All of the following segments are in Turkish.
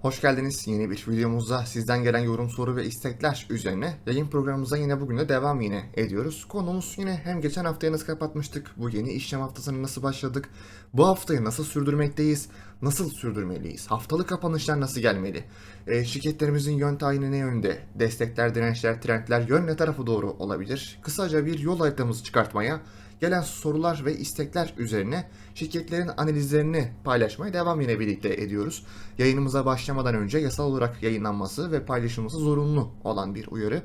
Hoş geldiniz. Yeni bir videomuzda sizden gelen yorum, soru ve istekler üzerine yayın programımıza yine bugün de devam yine ediyoruz. Konumuz yine hem geçen haftayı nasıl kapatmıştık, bu yeni işlem haftasını nasıl başladık, bu haftayı nasıl sürdürmekteyiz, nasıl sürdürmeliyiz, haftalık kapanışlar nasıl gelmeli, e, şirketlerimizin yön tayini ne yönde, destekler, dirençler, trendler yön ne tarafı doğru olabilir, kısaca bir yol haritamızı çıkartmaya gelen sorular ve istekler üzerine şirketlerin analizlerini paylaşmaya devam yine birlikte ediyoruz. Yayınımıza başlamadan önce yasal olarak yayınlanması ve paylaşılması zorunlu olan bir uyarı.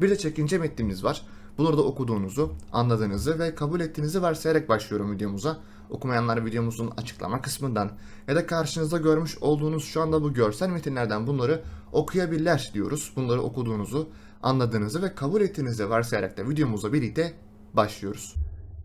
Bir de çekince metnimiz var. Bunları da okuduğunuzu, anladığınızı ve kabul ettiğinizi varsayarak başlıyorum videomuza. Okumayanlar videomuzun açıklama kısmından ya da karşınızda görmüş olduğunuz şu anda bu görsel metinlerden bunları okuyabilirler diyoruz. Bunları okuduğunuzu, anladığınızı ve kabul ettiğinizi varsayarak da videomuzla birlikte başlıyoruz.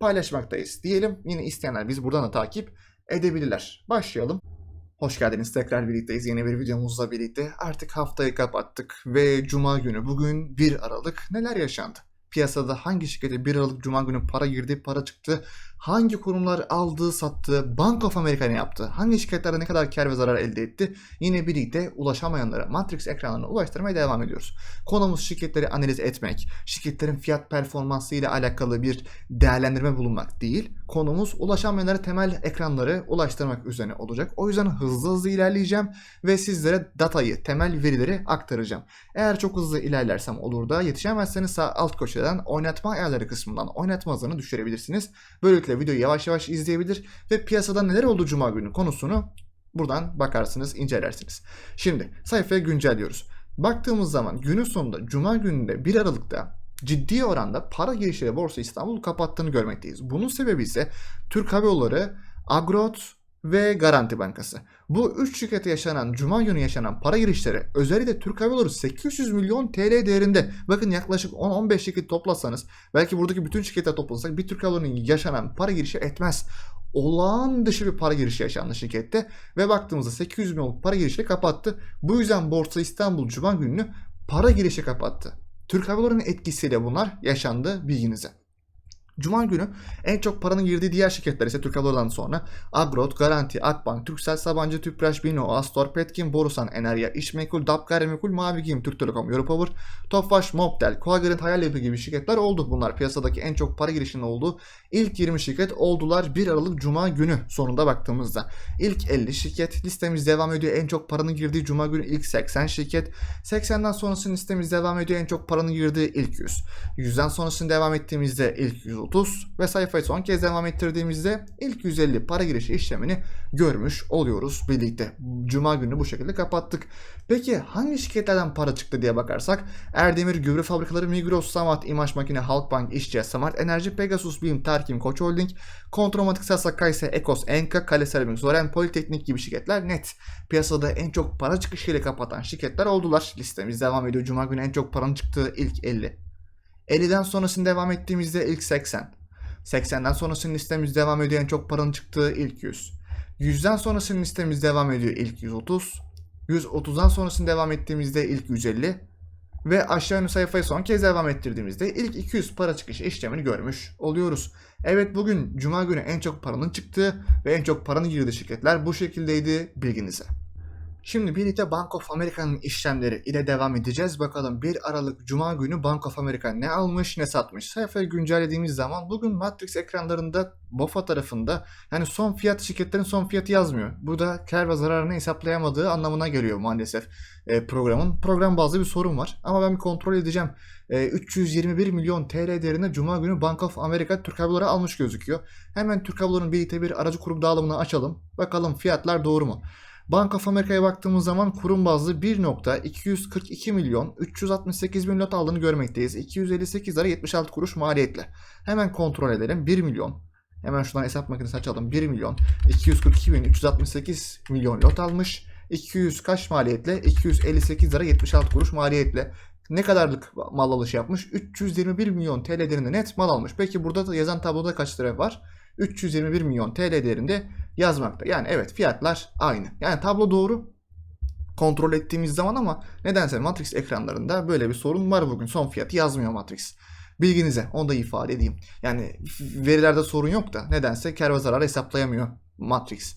paylaşmaktayız diyelim. Yine isteyenler biz buradan da takip edebilirler. Başlayalım. Hoş geldiniz. Tekrar birlikteyiz. Yeni bir videomuzla birlikte. Artık haftayı kapattık ve Cuma günü bugün 1 Aralık neler yaşandı? Piyasada hangi şirkete 1 Aralık Cuma günü para girdi, para çıktı? Hangi kurumlar aldı, sattı? Bank of America ne yaptı? Hangi şirketlerde ne kadar kar ve zarar elde etti? Yine birlikte ulaşamayanlara Matrix ekranlarına ulaştırmaya devam ediyoruz. Konumuz şirketleri analiz etmek, şirketlerin fiyat performansı ile alakalı bir değerlendirme bulunmak değil. Konumuz ulaşamayanlara temel ekranları ulaştırmak üzerine olacak. O yüzden hızlı hızlı ilerleyeceğim ve sizlere datayı, temel verileri aktaracağım. Eğer çok hızlı ilerlersem olur da yetişemezseniz sağ alt köşeden oynatma ayarları kısmından oynatma hızını düşürebilirsiniz. Böylelikle videoyu yavaş yavaş izleyebilir ve piyasada neler oldu Cuma günü konusunu buradan bakarsınız, incelersiniz. Şimdi sayfaya güncelliyoruz. Baktığımız zaman günün sonunda Cuma gününde 1 Aralık'ta ciddi oranda para girişiyle Borsa İstanbul kapattığını görmekteyiz. Bunun sebebi ise Türk Hava Yolları, Agrot ve Garanti Bankası. Bu üç şirkete yaşanan, Cuma günü yaşanan para girişleri özellikle Türk Hava Yolları 800 milyon TL değerinde. Bakın yaklaşık 10-15 şirket toplasanız belki buradaki bütün şirketler toplasak bir Türk Hava yaşanan para girişi etmez. Olağan dışı bir para girişi yaşandı şirkette ve baktığımızda 800 milyon para girişi kapattı. Bu yüzden Borsa İstanbul Cuma gününü para girişi kapattı. Türk Hava Yolları'nın etkisiyle bunlar yaşandı bilginize. Cuma günü en çok paranın girdiği diğer şirketler ise Türk Hava sonra Agrot, Garanti, Akbank, Türksel, Sabancı, Tüpraş, Bino, Astor, Petkim, Borusan, Enerya, İşmekul, DAP Gayrimenkul, Mavi Giyim, Türk Telekom, Europower, Tofaş, Mobtel, Coagrant, Hayal Yapı gibi şirketler oldu. Bunlar piyasadaki en çok para girişinin olduğu ilk 20 şirket oldular 1 Aralık Cuma günü sonunda baktığımızda. İlk 50 şirket listemiz devam ediyor. En çok paranın girdiği Cuma günü ilk 80 şirket. 80'den sonrasının listemiz devam ediyor. En çok paranın girdiği ilk 100. 100'den sonrasını devam ettiğimizde ilk 130 ve sayfayı son kez devam ettirdiğimizde ilk 150 para girişi işlemini görmüş oluyoruz birlikte. Cuma günü bu şekilde kapattık. Peki hangi şirketlerden para çıktı diye bakarsak Erdemir Gübre Fabrikaları, Migros, Samat, İmaj Makine, Halkbank, İşçi, Smart Enerji, Pegasus, BİM, Terkim, Koç Holding, Kontromatik Sasa, Kayse, Ekos, Enka, Kale Seramik, Zoren, Politeknik gibi şirketler net. Piyasada en çok para çıkışıyla kapatan şirketler oldular. Listemiz devam ediyor. Cuma günü en çok paranın çıktığı ilk 50. 50'den sonrasını devam ettiğimizde ilk 80. 80'den sonrasının listemiz devam ediyor en çok paranın çıktığı ilk 100. 100'den sonrasının listemiz devam ediyor ilk 130. 130'dan sonrasını devam ettiğimizde ilk 150 ve aşağı yönlü sayfayı son kez devam ettirdiğimizde ilk 200 para çıkışı işlemini görmüş oluyoruz. Evet bugün cuma günü en çok paranın çıktığı ve en çok paranın girdiği şirketler bu şekildeydi bilginize. Şimdi birlikte Bank of America'nın işlemleri ile devam edeceğiz. Bakalım 1 Aralık Cuma günü Bank of America ne almış ne satmış. Sayfayı güncellediğimiz zaman bugün Matrix ekranlarında BOFA tarafında yani son fiyat şirketlerin son fiyatı yazmıyor. Bu da kar ve zararını hesaplayamadığı anlamına geliyor maalesef e, programın. Program bazlı bir sorun var ama ben bir kontrol edeceğim. E, 321 milyon TL değerinde Cuma günü Bank of America Türk Hava almış gözüküyor. Hemen Türk Hava birlikte bir aracı kurum dağılımını açalım. Bakalım fiyatlar doğru mu? Bank of America'ya baktığımız zaman kurum bazlı 1.242 milyon 368 bin lot aldığını görmekteyiz. 258 lira 76 kuruş maliyetle. Hemen kontrol edelim. 1 milyon. Hemen şuradan hesap makinesi açalım. 1 milyon 242 bin 368 milyon lot almış. 200 kaç maliyetle? 258 lira 76 kuruş maliyetle. Ne kadarlık mal alışı yapmış? 321 milyon TL değerinde net mal almış. Peki burada da yazan tabloda kaç lira var? 321 milyon TL değerinde yazmakta. Yani evet fiyatlar aynı. Yani tablo doğru kontrol ettiğimiz zaman ama nedense Matrix ekranlarında böyle bir sorun var bugün. Son fiyatı yazmıyor Matrix. Bilginize onu da ifade edeyim. Yani verilerde sorun yok da nedense kar ve zarar hesaplayamıyor Matrix.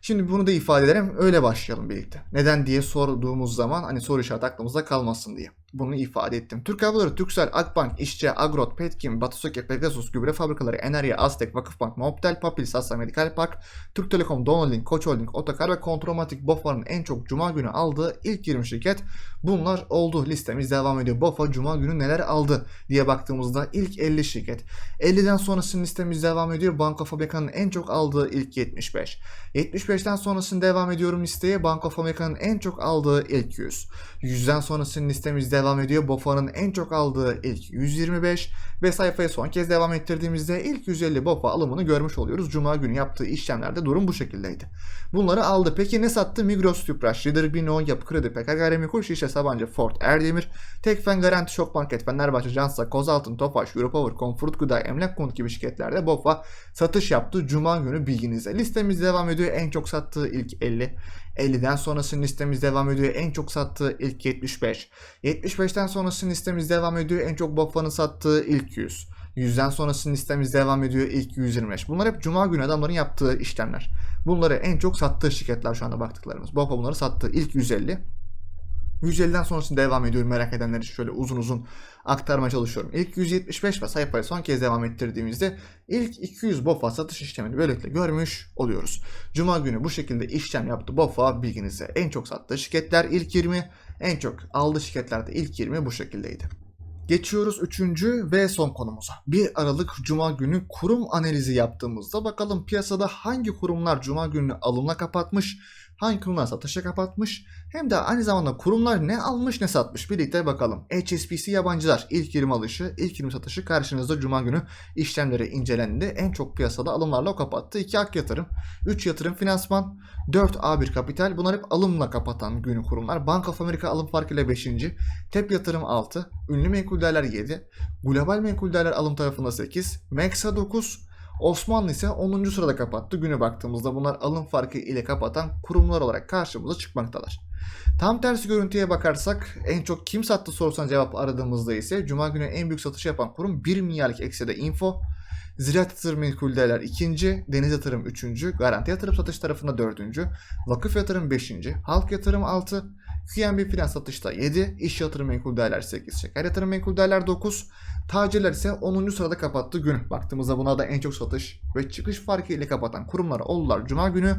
Şimdi bunu da ifade ederim. Öyle başlayalım birlikte. Neden diye sorduğumuz zaman hani soru işareti aklımızda kalmasın diye. Bunu ifade ettim. Türk Hava Yolları, Turkcell, Akbank, İşçi, Agrot, Petkim, Batusoke, Pegasus, Gübre Fabrikaları, Enerji, Aztek, Vakıfbank, Mobtel, Papil, Sasa Medikal Park, Türk Telekom, Donalink, Koç Holding, Otokar ve Kontromatik BOFA'nın en çok Cuma günü aldığı ilk 20 şirket bunlar oldu. Listemiz devam ediyor. BOFA Cuma günü neler aldı diye baktığımızda ilk 50 şirket. 50'den sonrasının listemiz devam ediyor. Bank of America'nın en çok aldığı ilk 75. 75'ten sonrasını devam ediyorum listeye. Bank of America'nın en çok aldığı ilk 100. 100'den sonrasının listemiz devam ediyor. BOFA'nın en çok aldığı ilk 125 ve sayfaya son kez devam ettirdiğimizde ilk 150 BOFA alımını görmüş oluyoruz. Cuma günü yaptığı işlemlerde durum bu şekildeydi. Bunları aldı. Peki ne sattı? Migros, Tüpraş, Ritter, Bino, Yapı Kredi, PK Gayrimenkul, Şişe, Sabancı, Ford, Erdemir, Tekfen, Garanti, Şok Market, Fenerbahçe, Cansa, Kozaltın, Tofaş, Europower, Comfort Gıda, Emlak Konut gibi şirketlerde BOFA satış yaptı. Cuma günü bilginize. Listemiz devam ediyor. En çok sattığı ilk 50. 50'den sonrasının listemiz devam ediyor. En çok sattığı ilk 75. 75'ten sonrasının listemiz devam ediyor. En çok BOFA'nın sattığı ilk 100. 100'den sonrasının listemiz devam ediyor ilk 125. Bunlar hep cuma günü adamların yaptığı işlemler. Bunları en çok sattığı şirketler şu anda baktıklarımız. BOFA bunları sattığı ilk 150. 150'den sonrasını devam ediyorum merak edenler için şöyle uzun uzun aktarmaya çalışıyorum. İlk 175 ve sayfayı son kez devam ettirdiğimizde ilk 200 BOFA satış işlemini böylelikle görmüş oluyoruz. Cuma günü bu şekilde işlem yaptı BOFA bilginize. En çok sattığı şirketler ilk 20, en çok aldığı şirketlerde ilk 20 bu şekildeydi. Geçiyoruz üçüncü ve son konumuza. 1 Aralık Cuma günü kurum analizi yaptığımızda bakalım piyasada hangi kurumlar Cuma gününü alımla kapatmış, hangi kurumlar satışa kapatmış hem de aynı zamanda kurumlar ne almış ne satmış birlikte bakalım. HSBC yabancılar ilk 20 alışı, ilk 20 satışı karşınızda Cuma günü işlemleri incelendi. En çok piyasada alımlarla kapattı. 2 Ak Yatırım, 3 Yatırım Finansman, 4 A1 Kapital bunlar hep alımla kapatan günü kurumlar. Bank of America alım farkıyla 5. TEP Yatırım 6, Ünlü Menkul Değerler 7, Global Menkul Değerler alım tarafında 8, Mexa 9, Osmanlı ise 10. sırada kapattı. Güne baktığımızda bunlar alım farkı ile kapatan kurumlar olarak karşımıza çıkmaktalar. Tam tersi görüntüye bakarsak en çok kim sattı sorusuna cevap aradığımızda ise Cuma günü en büyük satış yapan kurum 1 milyarlık ekside Info, Ziraat Yatırım Menkul Değerler 2. Deniz Yatırım 3. Garanti Yatırım satış tarafında 4. Vakıf Yatırım 5. Halk Yatırım 6. QNB Finans satışta 7. İş Yatırım Menkul Değerler 8. Şeker Yatırım Menkul Değerler 9. Tacirler ise 10. sırada kapattı gün. Baktığımızda buna da en çok satış ve çıkış farkı ile kapatan kurumlar oldular Cuma günü.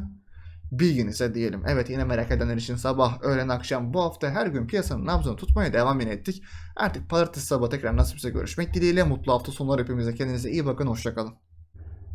Bilginize diyelim. Evet yine merak edenler için sabah, öğlen, akşam bu hafta her gün piyasanın nabzını tutmaya devam ettik. Artık pazartesi sabah tekrar nasipse görüşmek dileğiyle. Mutlu hafta sonları hepimize. Kendinize iyi bakın. Hoşçakalın.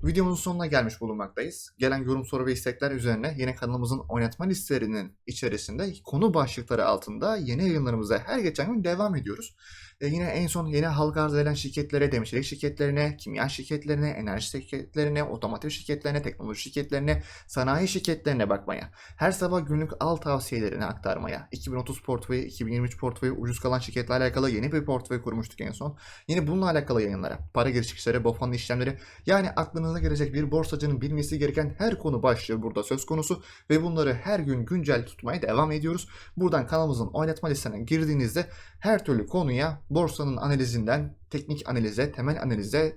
Videomuzun sonuna gelmiş bulunmaktayız. Gelen yorum, soru ve istekler üzerine yine kanalımızın oynatma listelerinin içerisinde konu başlıkları altında yeni yayınlarımıza her geçen gün devam ediyoruz. E yine en son yeni halka arz edilen şirketlere, demirçilik şirketlerine, kimya şirketlerine, enerji şirketlerine, otomotiv şirketlerine, teknoloji şirketlerine, sanayi şirketlerine bakmaya, her sabah günlük al tavsiyelerini aktarmaya, 2030 portföyü, 2023 portföyü, ucuz kalan şirketle alakalı yeni bir portföy kurmuştuk en son. Yine bununla alakalı yayınlara, para giriş çıkışları, BOFA'nın işlemleri, yani aklınıza gelecek bir borsacının bilmesi gereken her konu başlığı burada söz konusu ve bunları her gün güncel tutmaya devam ediyoruz. Buradan kanalımızın oynatma listesine girdiğinizde her türlü konuya borsanın analizinden teknik analize, temel analize